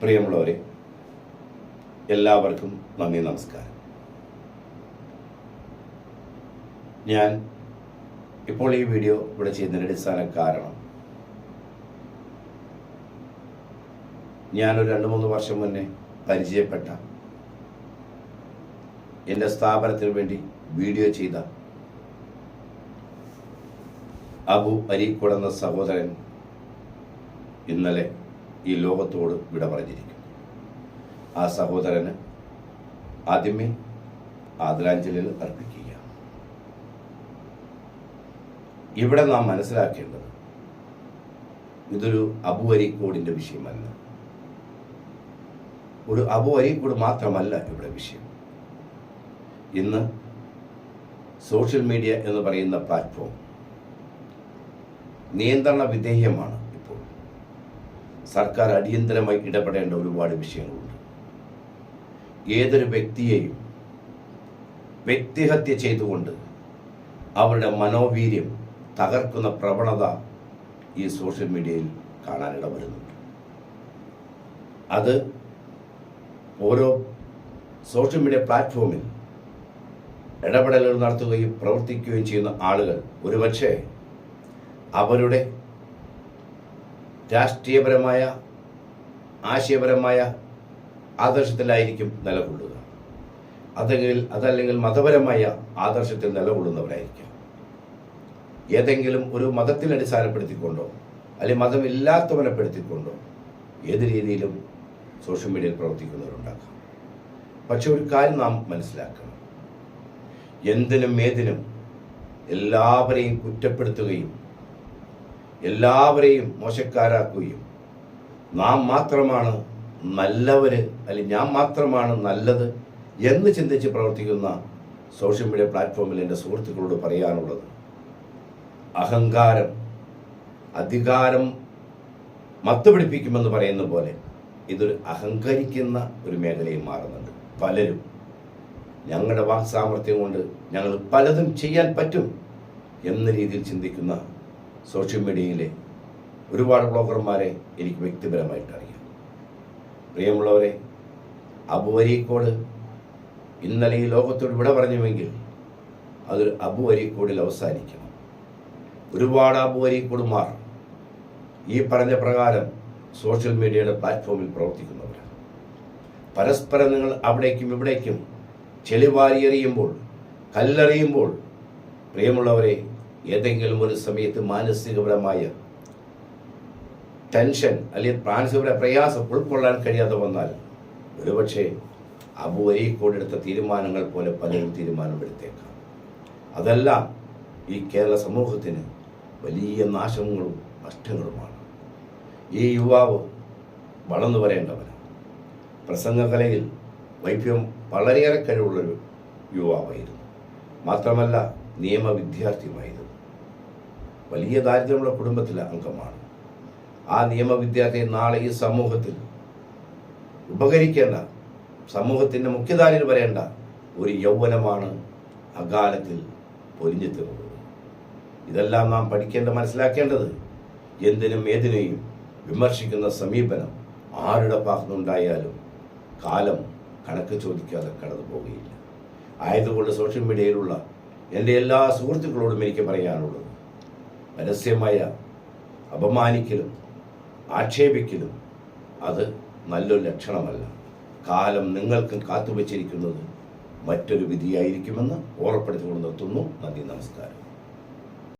പ്രിയമുള്ളവരെ എല്ലാവർക്കും നന്ദി നമസ്കാരം. ഞാൻ ഇപ്പോൾ ഈ വീഡിയോ ഇവിടെ ചെയ്യുന്നതിന് അടിസ്ഥാന കാരണം ഞാനൊരു രണ്ട് മൂന്ന് വർഷം മുന്നേ പരിചയപ്പെട്ട എന്റെ സ്ഥാപനത്തിന് വേണ്ടി വീഡിയോ ചെയ്ത അബു അരീക്കോട് എന്ന സഹോദരൻ ഇന്നലെ ഈ ലോകത്തോട് വിട പറഞ്ഞിരിക്കും ആ സഹോദരന് ആദ്യമേ ആദരാഞ്ജലികൾ അർപ്പിക്കുക ഇവിടെ നാം മനസ്സിലാക്കേണ്ടത് ഇതൊരു അബു അരീക്കോടിന്റെ വിഷയമല്ല. ഒരു അബു അരീക്കോട് മാത്രമല്ല ഇവിടെ വിഷയം. ഇന്ന് സോഷ്യൽ മീഡിയ എന്ന് പറയുന്ന പ്ലാറ്റ്ഫോം നിയന്ത്രണ വിധേയമാണ്. സർക്കാർ അടിയന്തരമായി ഇടപെടേണ്ട ഒരുപാട് വിഷയങ്ങളുണ്ട്. ഏതൊരു വ്യക്തിയെയും വ്യക്തിഹത്യ ചെയ്തുകൊണ്ട് അവരുടെ മനോവീര്യം തകർക്കുന്ന പ്രവണത ഈ സോഷ്യൽ മീഡിയയിൽ കാണാനിട വരുന്നുണ്ട് അത് ഓരോ സോഷ്യൽ മീഡിയ പ്ലാറ്റ്ഫോമിൽ ഇടപെടലുകൾ നടത്തുകയും പ്രവർത്തിക്കുകയും ചെയ്യുന്ന ആളുകൾ ഒരുപക്ഷെ അവരുടെ രാഷ്ട്രീയപരമായ ആശയപരമായ ആദർശത്തിലായിരിക്കും നിലകൊള്ളുക. അതെങ്കിൽ അതല്ലെങ്കിൽ മതപരമായ ആദർശത്തിൽ നിലകൊള്ളുന്നവരായിരിക്കാം. ഏതെങ്കിലും ഒരു മതത്തിൽ അടിസ്ഥാനപ്പെടുത്തിക്കൊണ്ടോ അല്ലെങ്കിൽ മതമില്ലാത്തവനെ പെടുത്തിക്കൊണ്ടോ ഏത് രീതിയിലും സോഷ്യൽ മീഡിയയിൽ പ്രവർത്തിക്കുന്നവരുണ്ടാകാം പക്ഷെ ഒരു കാര്യം നാം മനസ്സിലാക്കണം. എന്തിനും ഏതിനും എല്ലാവരെയും കുറ്റപ്പെടുത്തുകയും എല്ലാവരെയും മോശക്കാരാക്കുകയും നാം മാത്രമാണ് നല്ലവര് അല്ലെങ്കിൽ ഞാൻ മാത്രമാണ് നല്ലത് എന്ന് ചിന്തിച്ച് പ്രവർത്തിക്കുന്ന സോഷ്യൽ മീഡിയ പ്ലാറ്റ്ഫോമിൽ എന്റെ സുഹൃത്തുക്കളോട് പറയാനുള്ളത്. അഹങ്കാരം അധികാരം മത്തുപിടിപ്പിക്കുമെന്ന് പറയുന്ന പോലെ ഇതൊരു അഹങ്കരിക്കുന്ന ഒരു മേഖലയും മാറുന്നുണ്ട്. പലരും ഞങ്ങളുടെ വാക് സാമർഥ്യം കൊണ്ട് ഞങ്ങൾ പലതും ചെയ്യാൻ പറ്റും എന്ന രീതിയിൽ ചിന്തിക്കുന്ന സോഷ്യൽ മീഡിയയിലെ ഒരുപാട് ബ്ലോഗർമാരെ എനിക്ക് വ്യക്തിപരമായിട്ട് അറിയാം. പ്രിയമുള്ളവരെ അബുവരിക്കോട് ഇന്നലെ ഈ ലോകത്തോട് വിട പറഞ്ഞുവെങ്കിൽ അതൊരു അബു അരീക്കോടിൽ അവസാനിക്കണം. ഒരുപാട് അബു അരീക്കോടുമാർ ഈ പറഞ്ഞ പ്രകാരം സോഷ്യൽ മീഡിയയുടെ പ്ലാറ്റ്ഫോമിൽ പ്രവർത്തിക്കുന്നവരാണ്. പരസ്പരം നിങ്ങൾ അവിടേക്കും ഇവിടേക്കും ചെളിവാരിയെറിയുമ്പോൾ കല്ലെറിയുമ്പോൾ പ്രിയമുള്ളവരെ ഏതെങ്കിലും ഒരു സമയത്ത് മാനസികപരമായ ടെൻഷൻ അല്ലെങ്കിൽ മാനസികപര പ്രയാസം ഉൾക്കൊള്ളാൻ കഴിയാതെ വന്നാൽ ഒരുപക്ഷെ അബു അരീക്കോട് എടുത്ത തീരുമാനങ്ങൾ പോലെ പലരും തീരുമാനമെടുത്തേക്കാം. അതെല്ലാം ഈ കേരള സമൂഹത്തിന് വലിയ നാശങ്ങളും നഷ്ടങ്ങളുമാണ്. ഈ യുവാവ് വളർന്നു വരേണ്ടവനാണ്. പ്രസംഗകലയിൽ വൈഭ്യം വളരെയേറെ കഴിവുള്ളൊരു യുവാവായിരുന്നു. മാത്രമല്ല നിയമ വിദ്യാർത്ഥിയുമായിരുന്നു വലിയ ദാരിദ്ര്യമുള്ള കുടുംബത്തിലെ അംഗമാണ്. ആ നിയമ വിദ്യാർത്ഥി നാളെ ഈ സമൂഹത്തിൽ ഉപകരിക്കേണ്ട സമൂഹത്തിന്റെ മുഖ്യധാരയിൽ വരേണ്ട ഒരു യൗവനമാണ് അകാലത്തിൽ പൊരിഞ്ഞെത്തുന്നത് ഇതെല്ലാം നാം പഠിക്കേണ്ട മനസ്സിലാക്കേണ്ടത് എന്തിനും ഏതിനെയും വിമർശിക്കുന്ന സമീപനം ആരുടെ ഭാഗത്തുനിന്നുണ്ടായാലും കാലം കണക്ക് ചോദിക്കാതെ കടന്നു പോകുകയില്ല. ആയതുകൊണ്ട് സോഷ്യൽ മീഡിയയിലുള്ള എന്റെ എല്ലാ സുഹൃത്തുക്കളോടും എനിക്ക് പറയാനുള്ളത് പരസ്യമായ അപമാനിക്കലും ആക്ഷേപിക്കലും അത് നല്ലൊരു ലക്ഷണമല്ല. കാലം നിങ്ങൾക്കും കാത്തുവച്ചിരിക്കുന്നത് മറ്റൊരു വിധിയായിരിക്കുമെന്ന് ഓർപ്പെടുത്തിക്കൊണ്ട് നിർത്തുന്നു. നന്ദി നമസ്കാരം.